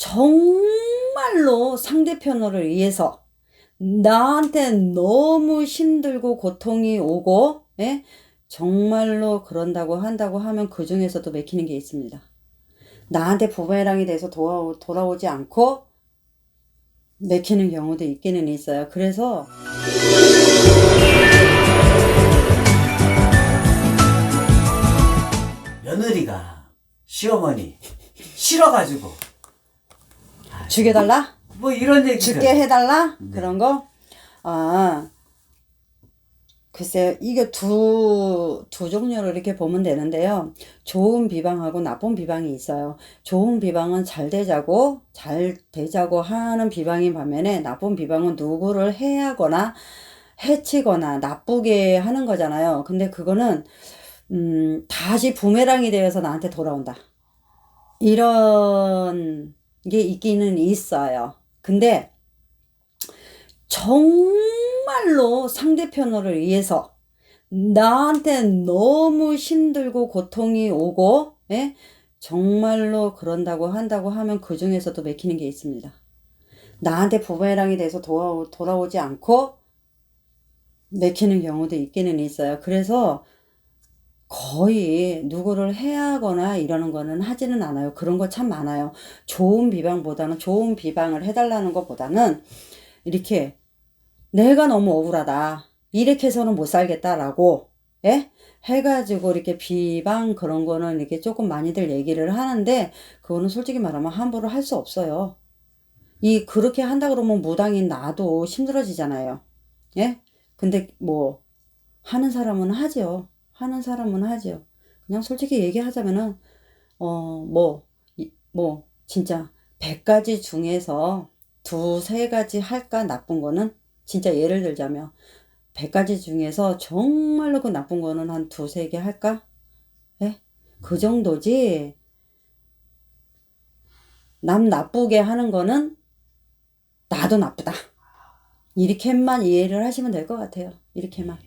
정말로 상대편을 위해서 나한테 너무 힘들고 고통이 오고, 예? 정말로 그런다고 한다고 하면 그 중에서도 맥히는 게 있습니다. 나한테 부메랑이 돼서 돌아오, 돌아오지 않고 맥히는 경우도 있기는 있어요. 그래서 며느리가 시어머니 싫어가지고 죽여달라? 뭐 이런 얘기를 죽게 해달라? 그런 거? 아, 글쎄요, 이게 두, 두 종류로 이렇게 보면 되는데요. 좋은 비방하고 나쁜 비방이 있어요. 좋은 비방은 잘 되자고, 잘 되자고 하는 비방인 반면에 나쁜 비방은 누구를 해하거나 해치거나 나쁘게 하는 거잖아요. 근데 그거는, 음, 다시 부메랑이 되어서 나한테 돌아온다. 이런 게 있기는 있어요. 근데 정말로 상대편을 위해서 나한테 너무 힘들고 고통이 오고, 예? 정말로 그런다고 한다고 하면 그 중에서도 맥히는 게 있습니다. 나한테 부메랑이 돼서 돌아, 돌아오지 않고 맥히는 경우도 있기는 있어요. 그래서 거의 누구를 해하거나 이러는 거는 하지는 않아요. 그런 거 참 많아요. 좋은 비방보다는 좋은 비방을 해달라는 것보다는 이렇게 내가 너무 억울하다. 이렇게 해서는 못 살겠다라고, 예? 해가지고 이렇게 비방 그런 거는 이렇게 조금 많이들 얘기를 하는데, 그거는 솔직히 말하면 함부로 할 수 없어요. 이, 그렇게 한다 그러면 무당인 나도 힘들어지잖아요. 예? 근데 뭐, 하는 사람은 하죠. 하는 사람은 하죠. 그냥 솔직히 얘기하자면은, 어, 뭐, 이- 뭐, 진짜, 100가지 중에서 두세 가지 할까 나쁜 거는 진짜 예를 들자면 100가지 중에서 정말로 그 나쁜 거는 한 두세 개 할까? 예? 그 정도지. 남 나쁘게 하는 거는 나도 나쁘다. 이렇게만 이해를 하시면 될 것 같아요. 이렇게만.